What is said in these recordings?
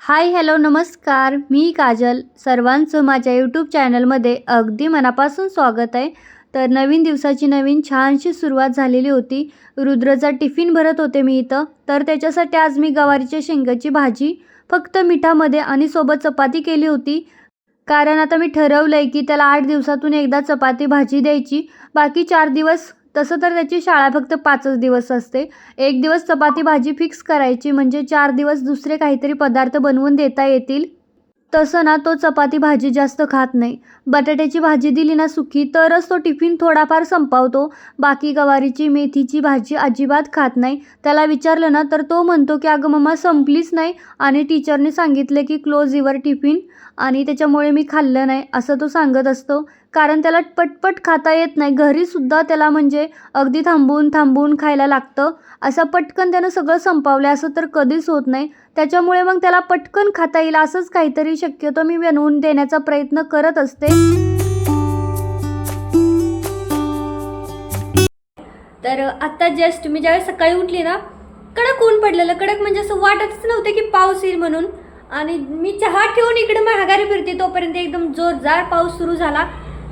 Hi hello नमस्कार. मी काजल. सर्वांचं माझ्या यूट्यूब चॅनलमध्ये अगदी मनापासून स्वागत आहे. तर नवीन दिवसाची नवीन छानशी सुरुवात झालेली होती. रुद्रचा टिफिन भरत होते मी इथं. तर त्याच्यासाठी आज मी गवारीच्या शेंगाची भाजी फक्त मिठामध्ये आणि सोबत चपाती केली होती. कारण आता मी ठरवलं आहे की त्याला आठ दिवसातून एकदा चपाती भाजी द्यायची. बाकी चार दिवस तसं तर त्याची शाळा फक्त पाचच दिवस असते. एक दिवस चपाती भाजी फिक्स करायची म्हणजे चार दिवस दुसरे काहीतरी पदार्थ बनवून देता येतील. तसं ना तो चपाती भाजी जास्त खात नाही. बटाट्याची भाजी दिली ना सुकी तरच तो टिफिन थोडाफार संपवतो. बाकी गवारीची मेथीची भाजी अजिबात खात नाही. त्याला विचारलं ना तर तो म्हणतो की अगं मम्मा संपलीच नाही. आणि टीचरने सांगितलं की क्लोज युअर टिफिन आणि त्याच्यामुळे मी खाल्लं नाही असं तो सांगत असतो. कारण त्याला पटपट खाता येत नाही. घरीसुद्धा त्याला म्हणजे अगदी थांबून थांबून खायला लागतं. असं पटकन त्यानं सगळं संपवलं असं तर कधीच होत नाही. त्याच्यामुळे मग त्याला पटकन खाता येईल असंच काहीतरी शक्यतो मी बनवून देण्याचा प्रयत्न करत असते. तर आत्ता जस्ट मी ज्यावेळेस सकाळी उठली ना कडक ऊन पडलेलं. कडक म्हणजे असं वाटतच नव्हतं की पाऊस येईल म्हणून. आणि मी चहा ठेवून इकडे महागारी फिरते तोपर्यंत एकदम जोरदार पाऊस सुरू झाला.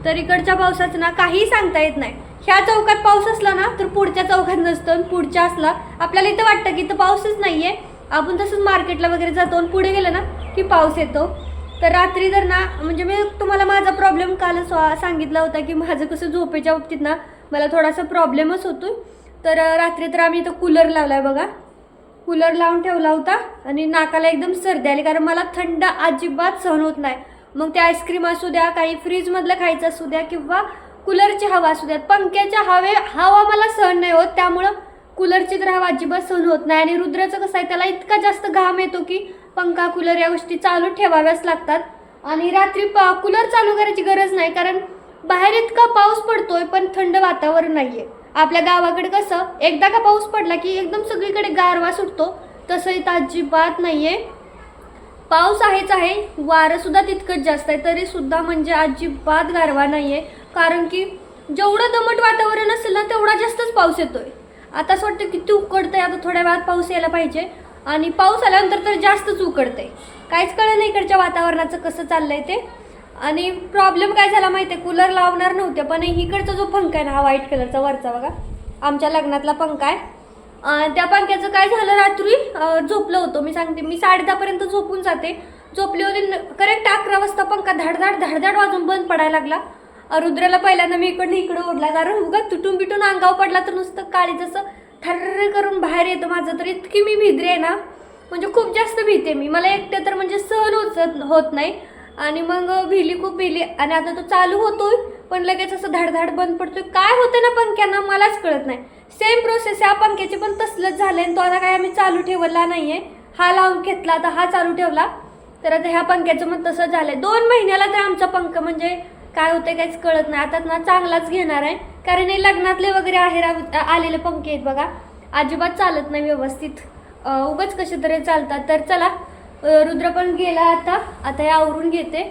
तर इकडच्या पावसाचं ना काहीही सांगता येत नाही. ह्या चौकात पाऊस असला ना तर पुढच्या चौकात नसतं आणि पुढच्या असला. आपल्याला इथं वाटतं की इथं पाऊसच नाही आहे आपण तसंच मार्केटला वगैरे जातो आणि पुढे गेलं ना की पाऊस येतो. तर रात्री तर ना म्हणजे मी तुम्हाला माझा प्रॉब्लेम कालच सांगितला होता की माझं कसं झोपेच्या बाबतीत ना मला थोडासा प्रॉब्लेमच होतो तर रात्री तर आम्ही इथं कूलर लावला आहे बघा. कूलर लावून ठेवला होता आणि नाकाला एकदम सर्दी आली कारण मला थंड अजिबात सहन होत नाही. मग ते आईस्क्रीम असू द्या काही फ्रीजमधलं खायचं असू द्या किंवा कूलरची हवा असू द्या. पंख्याच्या हवे हवा मला सहन नाही होत त्यामुळं कूलरची तर हवा अजिबात सहन होत नाही. आणि रुद्राचं कसं आहे त्याला इतका जास्त घाम येतो की पंखा कूलर या गोष्टी चालू ठेवाव्याच लागतात. आणि रात्री पा कूलर चालू करायची गरज नाही कारण बाहेर इतका पाऊस पडतोय पण थंड वातावरण नाही आहे आपल्या गावाकडे कसं एकदा का पाऊस पडला की एकदम सगळीकडे गारवा सुटतो तसं इथं अजिबात नाही आहे पाऊस आहेच आहे वारंसुद्धा तितकंच जास्त आहे तरीसुद्धा म्हणजे अजिबात गारवा नाही आहे कारण की जेवढं दमट वातावरण असेल ना तेवढा जास्तच पाऊस येतो आहे आता असं वाटतं किती उकडतं आहे आता थोड्या वेळात पाऊस यायला पाहिजे. आणि पाऊस आल्यानंतर तर जास्तच उकडतं आहे काहीच कळलं नाही इकडच्या वातावरणाचं कसं चाललं आहे ते. आणि प्रॉब्लेम काय झाला माहिती आहे कूलर लावणार नव्हते पण इकडचा जो पंखा आहे ना हा व्हाईट कलरचा वरचा बघा. आमच्या लग्नातला पंखा आहे. त्या पंख्याचं काय झालं रात्री? झोपलं होतं. मी सांगते मी साडे दहापर्यंत झोपून जाते. झोपली होती करेक्ट अकरा वाजता पंखा धाडधाड धाडधाड वाजून बंद पडायला लागला. रुद्राला पहिल्यांदा मी इकडनं इकडं ओढला. कारण उगा तुटून बिटून अंगावर पडला तर नुसतं काळी जसं थर्र करून बाहेर येतं माझं. तर इतकी मी भिद्री आहे ना. म्हणजे खूप जास्त भीते मी. मला एकटं तर म्हणजे सहन होत होत नाही. आणि मग भिली खूप भिली. आणि आता तो चालू होतोय पण लगेच असं धडधड बंद पडतोय. काय होतं ना पंख्यांना? मलाच कळत नाही. सेम प्रोसेस या पंख्याची पण तसलंच झालंय. आणि तो आता काय आम्ही चालू ठेवला नाहीये. हा लावून घेतला. आता हा चालू ठेवला. तर आता ह्या पंख्याचं मग तसं झालंय. दोन महिन्याला तर आमचा पंख म्हणजे काय होतंय काहीच कळत नाही. आता ना चांगलाच घेणार आहे. कारण हे लग्नातले वगैरे आहे आलेले पंखे आहेत बघा. अजिबात चालत नाही व्यवस्थित. उगच उगाच कसे तरी चालतात. तर चला रुद्र पण गेला आता. आता हे आवरून घेते.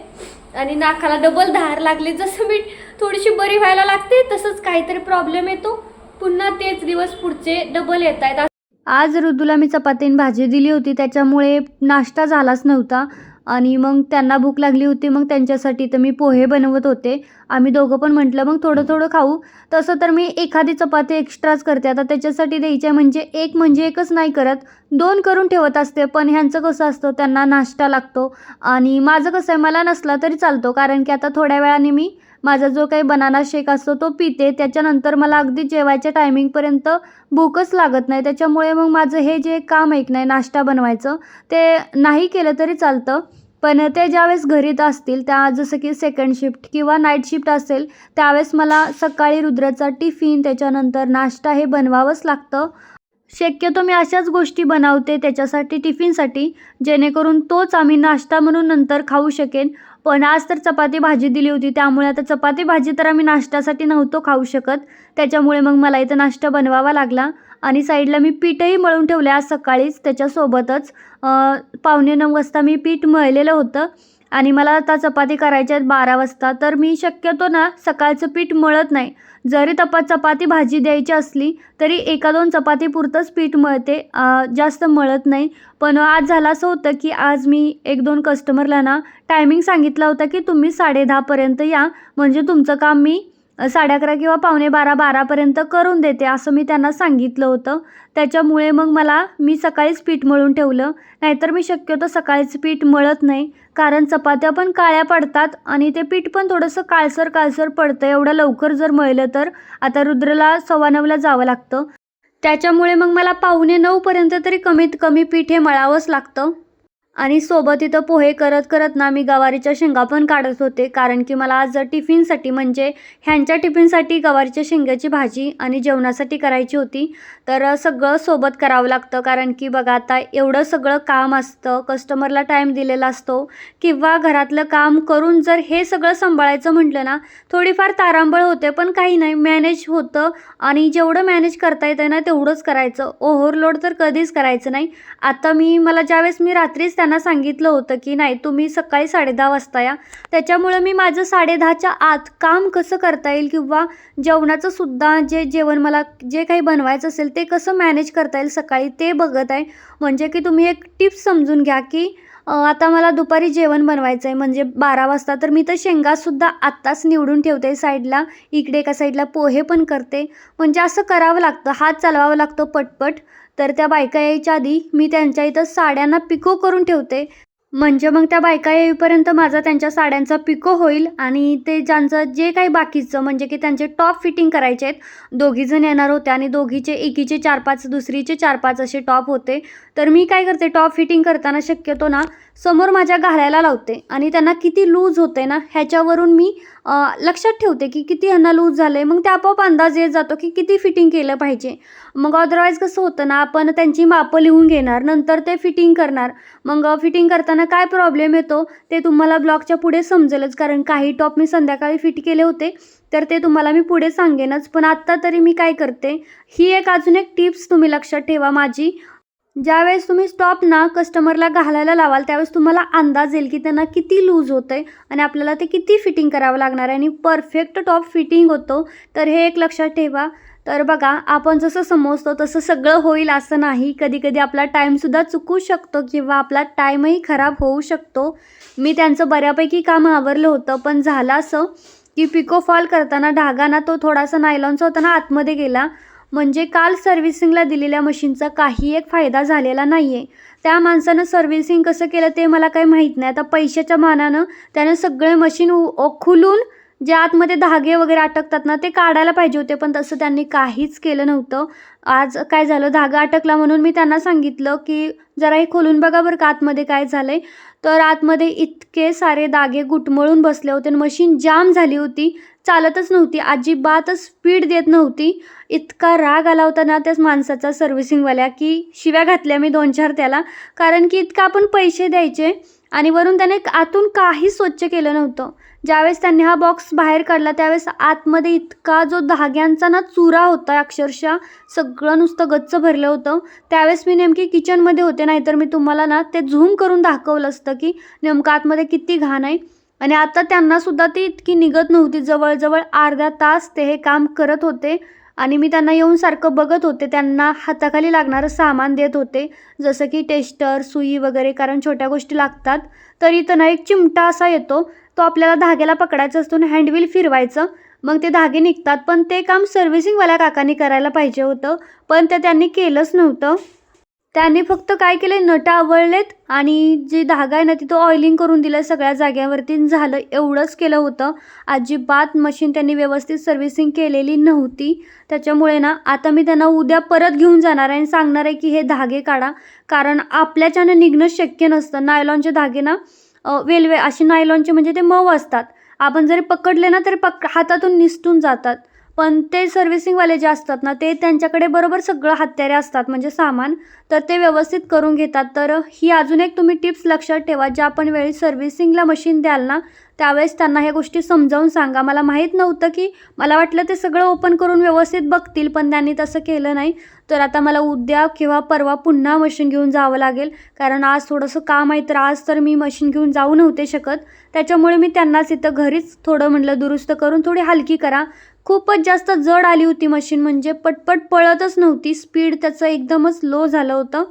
आणि नाकाला डबल धार लागली. जसं मी थोडीशी बरी व्हायला लागते तसंच काहीतरी प्रॉब्लेम येतो. पुन्हा तेच दिवस पुढचे डबल येत आहेत. आज ऋतूला मी चपातीन भाजी दिली होती. त्याच्यामुळे नाश्ता झालाच नव्हता. आणि मग त्यांना भूक लागली होती मग त्यांच्यासाठी तर मी पोहे बनवत होते. आम्ही दोघं पण म्हटलं मग थोडं थोडं खाऊ. तसं तर मी एखादी चपाती एक्स्ट्राच करते. आता त्याच्यासाठी द्यायच्या म्हणजे एक म्हणजे एकच नाही करत. दोन करून ठेवत असते पण ह्यांचं कसं असतं त्यांना नाश्ता लागतो. आणि माझं कसं आहे मला नसला तरी चालतो कारण की आता थोड्या वेळाने मी माझा जो काही बनाना शेक असतो तो पिते. त्याच्यानंतर मला अगदी जेवायच्या टायमिंगपर्यंत भूकच लागत नाही. त्याच्यामुळे मग माझं हे जे काम ऐक नाही नाश्ता बनवायचं ते नाही केलं तरी चालतं. पण ते ज्यावेळेस घरीत असतील त्या जसं की सेकंड शिफ्ट किंवा नाईट शिफ्ट असेल त्यावेळेस मला सकाळी रुद्राचा टिफिन त्याच्यानंतर नाश्ता हे बनवावंच लागतं. शक्यतो मी अशाच गोष्टी बनवते त्याच्यासाठी टिफिनसाठी जेणेकरून तोच आम्ही नाश्ता म्हणून नंतर खाऊ शकेन. पण आज तर चपाती भाजी दिली होती त्यामुळे आता चपाती भाजी तर आम्ही नाश्त्यासाठी नव्हतो खाऊ शकत. त्याच्यामुळे मग मला इथं नाश्ता बनवावा लागला. आणि साईडला मी पीठही मळून ठेवलं आज सकाळीच त्याच्यासोबतच पावणे नऊ वाजता मी पीठ मळलेलं होतं. आणि मला आता चपाती करायच्या आहेत बारा वाजता. तर मी शक्यतो ना सकाळचं पीठ मळत नाही. जरी तपा चपाती भाजी द्यायची असली तरी एका दोन चपाती पुरतंच पीठ मळते. जास्त मळत नाही. पण आज झालं असं होतं की आज मी एक दोन कस्टमरला ना टायमिंग सांगितला होता की तुम्ही साडेदहापर्यंत या. म्हणजे तुमचं काम मी साडे अकरा किंवा पावणे बारा बारापर्यंत करून देते असं मी त्यांना सांगितलं होतं. त्याच्यामुळे मग मला मी सकाळीच पीठ मळून ठेवलं. नाहीतर मी शक्यतो सकाळीच पीठ मळत नाही कारण चपात्या पण काळ्या पडतात आणि ते पीठ पण थोडंसं काळसर काळसर पडतं. एवढं लवकर जर मळलं तर आता रुद्रला सव्वा नऊला जावं लागतं. त्याच्यामुळे मग मला पाहुणे नऊपर्यंत तरी कमीत कमी पीठ हे मळावंच लागतं. आणि सोबत इथं पोहे करत करत ना मी गवारीच्या शेंगा पण काढत होते. कारण की मला आज टिफिनसाठी म्हणजे ह्यांच्या टिफिनसाठी गवारीच्या शेंगाची भाजी आणि जेवणासाठी करायची होती. तर सगळं सोबत करावं लागतं. कारण की बघा आता एवढं सगळं काम असतं कस्टमरला टाईम दिलेला असतो किंवा घरातलं काम करून जर हे सगळं सांभाळायचं म्हटलं ना थोडीफार तारांबळ होते पण काही नाही. मॅनेज होतं आणि जेवढं मॅनेज करता येतं ना तेवढंच करायचं. ओव्हरलोड तर कधीच करायचं नाही. आता मी मला ज्यावेळेस मी रात्रीच त्यांना सांगितलं होतं की नाही तुम्ही सकाळी साडेदहा वाजता या. त्याच्यामुळं मी माझं साडेदहाच्या आत काम कसं करता येईल किंवा जेवणाचं सुद्धा जे जेवण मला जे काही बनवायचं असेल ते ते कसं मॅनेज करता येईल सकाळी ते बघत आहे. म्हणजे की तुम्ही एक टिप्स समजून घ्या की आता मला दुपारी जेवण बनवायचं आहे म्हणजे बारा वाजता तर मी तर शेंगासुद्धा आत्ताच निवडून ठेवते साईडला इकडे एका साईडला पोहे पण करते. म्हणजे असं करावं लागतं हात चालवावं लागतो पटपट. तर त्या बायका यायच्या आधी मी त्यांच्या इथं साड्यांना पिको करून ठेवते. म्हणजे मग त्या बायका येईपर्यंत माझा त्यांच्या साड्यांचा पिको होईल आणि ते ज्यांचं जे काही बाकीचं म्हणजे की त्यांचे टॉप फिटिंग करायचे आहेत दोघीजण येणार होते आणि दोघीचे एकीचे चार पाच दुसरीचे चार पाच असे टॉप होते. तर मी काय करते टॉप फिटिंग करताना शक्यतो ना समोर माझ्या घालायला लावते आणि त्यांना किती लूज होते ना ह्याच्यावरून मी लक्षात ठेवते की किती ह्यांना लूज झालं आहे मग ते आपोआप अंदाज येत जातो की किती फिटिंग केलं पाहिजे. मग अदरवाईज कसं होतं ना आपण त्यांची मापं लिहून घेणार नंतर ते फिटिंग करणार. मग फिटिंग करताना काय प्रॉब्लेम येतो ते तुम्हाला ब्लॉगच्या पुढे समजेलच. कारण काही टॉप मी संध्याकाळी फिट केले होते तर ते तुम्हाला मी पुढे सांगेनच. पण आत्ता तरी मी काय करते ही एक अजून एक टिप्स तुम्ही लक्षात ठेवा माझी. ज्यावेळेस तुम्ही स्टॉप ना कस्टमरला घालायला लावाल त्यावेळेस तुम्हाला अंदाज येईल की त्यांना किती लूज होतं आहे आणि आपल्याला ते किती फिटिंग करावं लागणार आहे. आणि परफेक्ट टॉप फिटिंग होतो. तर हे एक लक्षात ठेवा. तर बघा आपण जसं समजतो तसं सगळं होईल असं नाही. कधी कधी आपला टाईमसुद्धा चुकू शकतो किंवा आपला टाईमही खराब होऊ शकतो. मी त्यांचं बऱ्यापैकी काम आवरलं होतं पण झालं असं की पिको फॉल करताना धागा ना तो थोडासा नायलॉनचा होता ना आतमध्ये गेला. म्हणजे काल सर्व्हिसिंगला दिलेल्या मशीनचा काही एक फायदा झालेला नाही आहे त्या माणसानं सर्व्हिसिंग कसं केलं ते मला काही माहीत नाही. आता पैशाच्या मानानं त्यानं सगळे मशीन उ- खुलून जे आतमध्ये धागे वगैरे अटकतात ना ते काढायला पाहिजे होते पण तसं त्यांनी काहीच केलं नव्हतं. आज काय झालं धागा अटकला म्हणून मी त्यांना सांगितलं की जरा हे खोलून बघा बरं का आतमध्ये काय झालं आहे तर आतमध्ये इतके सारे धागे गुटमळून बसले होते आणि मशीन जाम झाली होती. चालतच नव्हती. अजिबातच स्पीड देत नव्हती. इतका राग आला होता ना त्याच माणसाचा सर्व्हिसिंगवाल्या की शिव्या घातल्या मी दोन चार त्याला. कारण की इतका आपण पैसे द्यायचे आणि वरून त्याने आतून काही स्वच्छ केलं नव्हतं. ज्यावेळेस त्यांनी हा बॉक्स बाहेर काढला त्यावेळेस आतमध्ये इतका जो धाग्यांचा ना चुरा होता अक्षरशः सगळं नुसतं गच्च भरलं होतं. त्यावेळेस मी नेमकी किचनमध्ये होते नाहीतर मी तुम्हाला ना ते झूम करून दाखवलं असतं की नेमकं आतमध्ये किती घाण आहे. आणि आता त्यांनासुद्धा ती इतकी निघत नव्हती. जवळजवळ अर्धा तास ते हे काम करत होते आणि मी त्यांना येऊन सारखं बघत होते. त्यांना हाताखाली लागणारं सामान देत होते जसं की टेस्टर सुई वगैरे कारण छोट्या गोष्टी लागतात. तरी त्यांना एक चिमटा असा येतो तो आपल्याला धाग्याला पकडायचा असतो आणि हँडविल फिरवायचं. मग ते धागे निघतात पण ते काम सर्व्हिसिंगवाल्या काकांनी करायला पाहिजे होतं पण ते त्यांनी केलंच नव्हतं. त्याने फक्त काय केलं नटा आवळलेत आणि जे धागा आहे ना तिथं ऑइलिंग करून दिलं सगळ्या जाग्यावरती. झालं एवढंच केलं होतं. अजिबात मशीन त्यांनी व्यवस्थित सर्व्हिसिंग केलेली नव्हती. त्याच्यामुळे ना आता मी त्यांना उद्या परत घेऊन जाणार आहे आणि सांगणार आहे की हे धागे काढा. कारण आपल्याच्यानं निघणं शक्य नसतं. नायलॉनचे धागे ना वेलवे असे नायलॉनचे म्हणजे ते मऊ असतात. आपण जरी पकडले ना तरी पक हातातून निसटून जातात. पण ते सर्व्हिसिंगवाले जे असतात ना ते त्यांच्याकडे बरोबर सगळं हत्यारे असतात म्हणजे सामान. तर ते व्यवस्थित करून घेतात. तर ही अजून एक तुम्ही टिप्स लक्षात ठेवा ज्या आपण वेळी सर्व्हिसिंगला मशीन द्याल ना त्यावेळेस त्यांना ह्या गोष्टी समजावून सांगा. मला माहीत नव्हतं की मला वाटलं ते सगळं ओपन करून व्यवस्थित बघतील पण त्यांनी तसं केलं नाही. तर आता मला उद्या किंवा परवा पुन्हा मशीन घेऊन जावं लागेल. कारण आज थोडंसं काम आहे तर आज तर मी मशीन घेऊन जाऊ नव्हते शकत. त्याच्यामुळे मी त्यांनाच इथं घरीच थोडं म्हटलं दुरुस्त करून थोडी हलकी करा. खूपच जास्त जड आली होती मशीन म्हणजे पटपट पळतच नव्हती. स्पीड त्याचं एकदमच लो झालं होतं.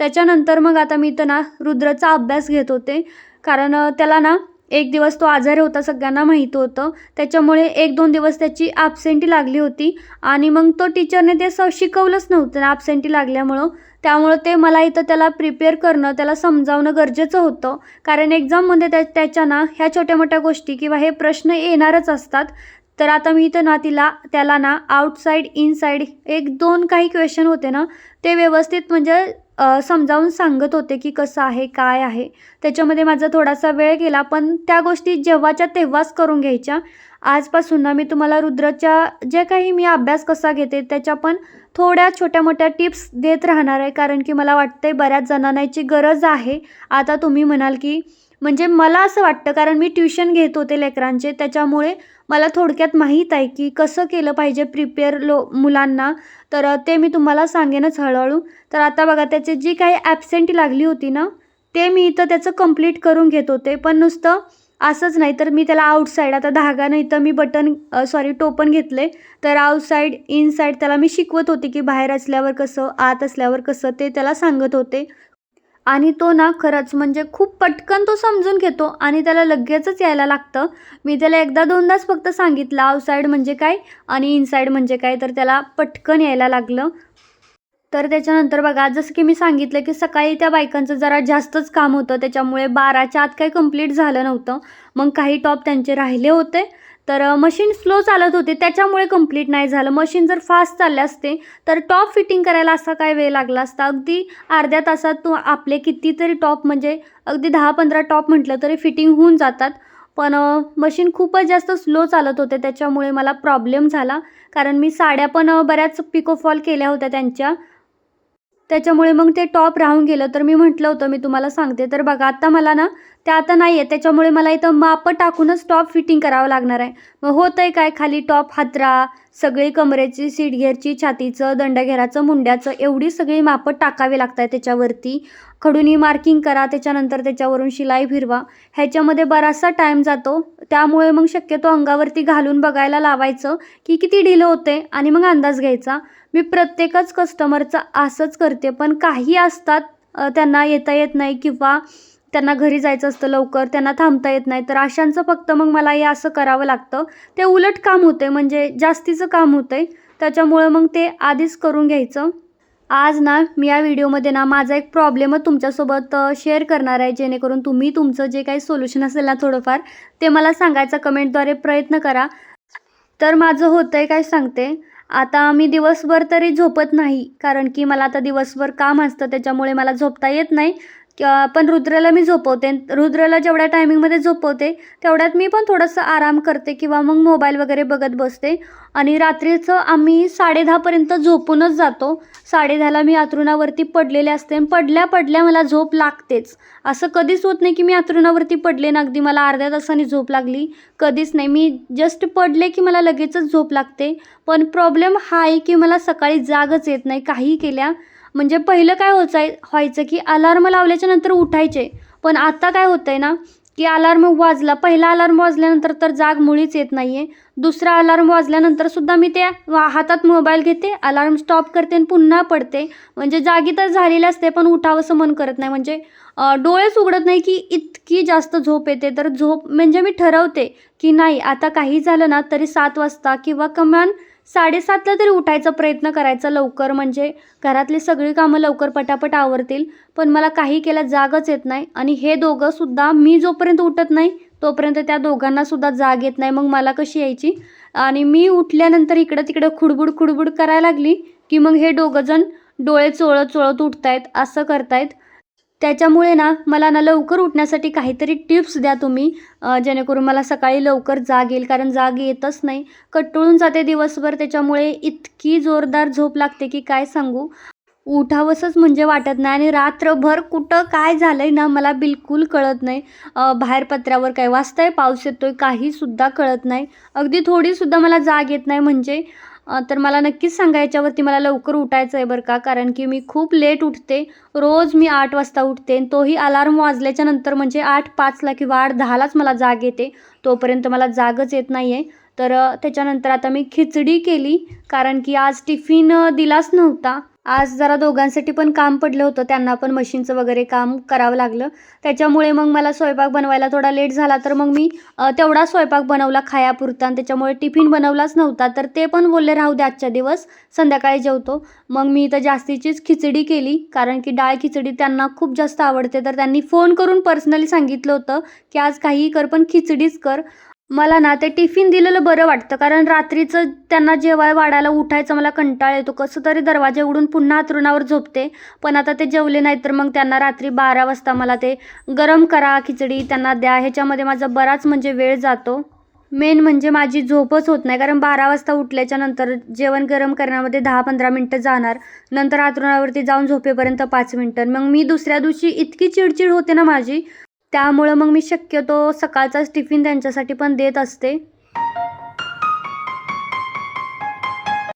त्याच्यानंतर मग आता मी इथं ना रुद्रचा अभ्यास घेत होते. कारण त्याला ना एक दिवस तो आजारी होता सगळ्यांना माहीत होतं. त्याच्यामुळे एक दोन दिवस त्याची ॲबसेंटी लागली होती. आणि मग तो टीचरने ते स शिकवलंच नव्हतं ॲबसेंटी लागल्यामुळं. त्यामुळं ते मला इथं त्याला प्रिपेअर करणं त्याला समजावणं गरजेचं होतं. कारण एक्झाममध्ये त्या त्याच्या ना ह्या छोट्या मोठ्या गोष्टी किंवा हे प्रश्न येणारच असतात. तर आता मी इथं ना तिला त्याला ना आउटसाईड इनसाईड एक दोन काही क्वेश्चन होते ना ते व्यवस्थित म्हणजे समजावून सांगत होते की कसं आहे काय आहे. त्याच्यामध्ये माझा थोडासा वेळ गेला पण त्या गोष्टी जेव्हाच्या तेव्हाच करून घ्यायच्या. आजपासून ना मी तुम्हाला रुद्रच्या जे काही मी अभ्यास कसा घेते त्याच्या पण थोड्या छोट्या मोठ्या टिप्स देत राहणार आहे. कारण की मला वाटतंय बऱ्याच जणांना याची गरज आहे. आता तुम्ही म्हणाल की म्हणजे मला असं वाटतं कारण मी ट्युशन घेत होते लेकरांचे त्याच्यामुळे मला थोडक्यात माहीत आहे की कसं केलं पाहिजे प्रिपेअर लो मुलांना. तर ते मी तुम्हाला सांगेनच हळूहळू. तर आता बघा त्याची जी काही ॲबसेंट लागली होती ना ते मी इथं त्याचं कंप्लीट करून घेत होते. पण नुसतं असंच नाही तर मी त्याला आउटसाईड आता धागा नाही इथं मी बटन सॉरी टोपन घेतले. तर आउटसाईड इनसाईड त्याला मी शिकवत होते की बाहेर असल्यावर कसं आत असल्यावर कसं ते त्याला सांगत होते. आणि तो ना खरंच म्हणजे खूप पटकन तो समजून घेतो आणि त्याला लगेचच यायला लागतं. मी त्याला एकदा दोनदाच फक्त सांगितलं आउटसाईड म्हणजे काय आणि इनसाईड म्हणजे काय तर त्याला पटकन यायला लागलं. तर त्याच्यानंतर बघा जसं की मी सांगितलं की सकाळी त्या बायकांचं जरा जास्तच काम होतं त्याच्यामुळे बाराच्या आत काही कंप्लीट झालं नव्हतं. मग काही टॉप त्यांचे राहिले होते. तर मशीन स्लो चालत होते. त्याच्यामुळे कंप्लीट नाही झालं. मशीन जर फास्ट चालले असते तर टॉप फिटिंग करायला असा काय वेळ लागला असता? अगदी अर्ध्या तासात तू आपले कितीतरी टॉप म्हणजे अगदी दहा पंधरा टॉप म्हटलं तरी फिटिंग होऊन जातात. पण मशीन खूपच जास्त स्लो चालत होते. त्याच्यामुळे मला प्रॉब्लेम झाला. कारण मी साड्या पण बऱ्याच पिकोफॉल केल्या होत्या त्यांच्या. त्याच्यामुळे मग ते टॉप राहून गेलं. तर मी म्हटलं होतं मी तुम्हाला सांगते. तर बघा आता मला ना ते आता नाही आहे त्याच्यामुळे मला इथं मापं टाकूनच टॉप फिटिंग करावं लागणार आहे. मग होतं आहे काय? खाली टॉप हातरा सगळी कमरेची सीटघेरची छातीचं दंडघेराचं मुंड्याचं एवढी सगळी मापं टाकावी लागत आहे त्याच्यावरती. खडूनी मार्किंग करा त्याच्यानंतर त्याच्यावरून शिलाई फिरवा. ह्याच्यामध्ये बराचसा टाईम जातो. त्यामुळे मग शक्यतो अंगावरती घालून बघायला लावायचं की किती ढिलं होते आणि मग अंदाज घ्यायचा. मी प्रत्येकच कस्टमरचं असंच करते पण काही असतात त्यांना येता येत नाही किंवा त्यांना घरी जायचं असतं लवकर त्यांना थांबता येत नाही. तर अशांचं फक्त मग मला हे असं करावं लागतं. ते उलट काम होते म्हणजे जास्तीचं काम होतं आहे त्याच्यामुळं मग ते आधीच करून घ्यायचं. आज ना मी या व्हिडिओमध्ये ना माझा एक प्रॉब्लेमच तुमच्यासोबत शेअर करणार आहे. जेणेकरून तुम्ही तुमचं जे काही सोल्युशन असेल ना थोडंफार ते मला सांगायचा. कमेंटद्वारे प्रयत्न करा. तर माझं होतं आहे काय सांगते? आता मी दिवसभर तरी झोपत नाही. कारण की मला आता दिवसभर काम असतं त्याच्यामुळे मला झोपता येत नाही. किंवा पण रुद्राला मी झोपवते. रुद्राला जेवढ्या टायमिंगमध्ये झोपवते तेवढ्यात मी पण थोडंसं आराम करते किंवा मग मोबाईल वगैरे बघत बसते. आणि रात्रीचं आम्ही साडेदहापर्यंत झोपूनच जातो. साडेदहाला मी आतरुणावरती पडलेले असते आणि पडल्या पडल्या मला झोप लागतेच. असं कधीच होत नाही की मी आतरुणावरती पडले ना अगदी मला अर्ध्या तासाने झोप लागली. कधीच नाही. मी जस्ट पडले की मला लगेचच झोप लागते. पण प्रॉब्लेम हा आहे की मला सकाळी जागच येत नाही. काही केल्या म्हणजे पहिलं काय होचाय व्हायचं की अलार्म लावल्याच्या नंतर उठायचे. पण आता काय होतं आहे ना की अलार्म वाजला पहिला अलार्म वाजल्यानंतर तर जाग मुळीच येत नाही आहे दुसरा अलार्म वाजल्यानंतर सुद्धा मी ते हातात मोबाईल घेते अलार्म स्टॉप करते आणि पुन्हा पडते. म्हणजे जागी तर झालेली असते पण उठावंसं मन करत नाही. म्हणजे डोळेच उघडत नाही की इतकी जास्त झोप येते. तर झोप म्हणजे मी ठरवते की नाही आता काही झालं ना तरी सात वाजता किंवा कमान साडेसातला तरी उठायचा प्रयत्न करायचा लवकर. म्हणजे घरातली सगळी कामं लवकर पटापट आवरतील पण मला काही केल्या जागच येत नाही. आणि हे दोघंसुद्धा मी जोपर्यंत उठत नाही तोपर्यंत त्या दोघांनासुद्धा जाग येत नाही. मग मला कशी यायची? आणि मी उठल्यानंतर इकडं तिकडं खुडबुड खुडबुड करायला लागली की मग हे दोघंजण डोळे चोळत चोळत उठतायत असं करतायत. त्याच्यामुळे ना मला ना लवकर उठण्यासाठी काहीतरी टिप्स द्या तुम्ही जेणेकरून मला सकाळी लवकर जाग येईल कारण जाग येतच नाही. कट्टळून जाते दिवसभर त्याच्यामुळे इतकी जोरदार झोप लागते की काय सांगू? उठावंसंच म्हणजे वाटत नाही आणि रात्रभर कुठं काय झालं आहे ना मला बिलकुल कळत नाही. बाहेर पत्र्यावर काय वाचतंय पाऊस येतोय काहीसुद्धा कळत नाही. अगदी थोडीसुद्धा मला जाग येत नाही म्हणजे तर मला नक्कीच सांगा याच्यावरती मला लवकर उठायचं आहे बरं का? कारण की मी खूप लेट उठते. रोज मी आठ वाजता उठते आणि तोही अलार्म वाजल्याच्या नंतर म्हणजे आठ पाचला किंवा आठ दहालाच मला जाग येते. तोपर्यंत मला जागच येत नाही आहे तर त्याच्यानंतर आता मी खिचडी केली. कारण की आज टिफिन दिलाच नव्हता. आज जरा दोघांसाठी पण काम पडलं होतं. त्यांना पण मशीनचं वगैरे काम करावं लागलं. त्याच्यामुळे मग मला स्वयंपाक बनवायला थोडा लेट झाला तर मग मी तेवढा स्वयंपाक बनवला खायापुरता आणि त्याच्यामुळे टिफिन बनवलाच नव्हता. तर ते पण बोलले राहू दे आजच्या दिवस संध्याकाळी जेवतो. मग मी तर जास्तीचीच खिचडी केली कारण की डाळ खिचडी त्यांना खूप जास्त आवडते. तर त्यांनी फोन करून पर्सनली सांगितलं होतं की आज काहीही कर पण खिचडीच कर. मला ना ते टिफिन दिलेलं बरं वाटतं कारण रात्रीचं त्यांना जेवाय वाढायला उठायचं मला कंटाळ येतो. कसं तरी दरवाजे उघडून पुन्हा अंथरुणावर झोपते पण आता ते जेवले नाही तर मग त्यांना रात्री बारा वाजता मला ते गरम करा खिचडी त्यांना द्या. ह्याच्यामध्ये माझा बराच म्हणजे वेळ जातो. मेन म्हणजे माझी झोपच होत नाही कारण बारा वाजता उठल्याच्या नंतर जेवण गरम करण्यामध्ये दहा पंधरा मिनटं जाणार. नंतर आतरुणावरती जाऊन झोपेपर्यंत पाच मिनटं. मग मी दुसऱ्या दिवशी इतकी चिडचिड होते ना माझी त्यामुळं मग मी शक्यतो सकाळचाच टिफिन त्यांच्यासाठी पण देत असते.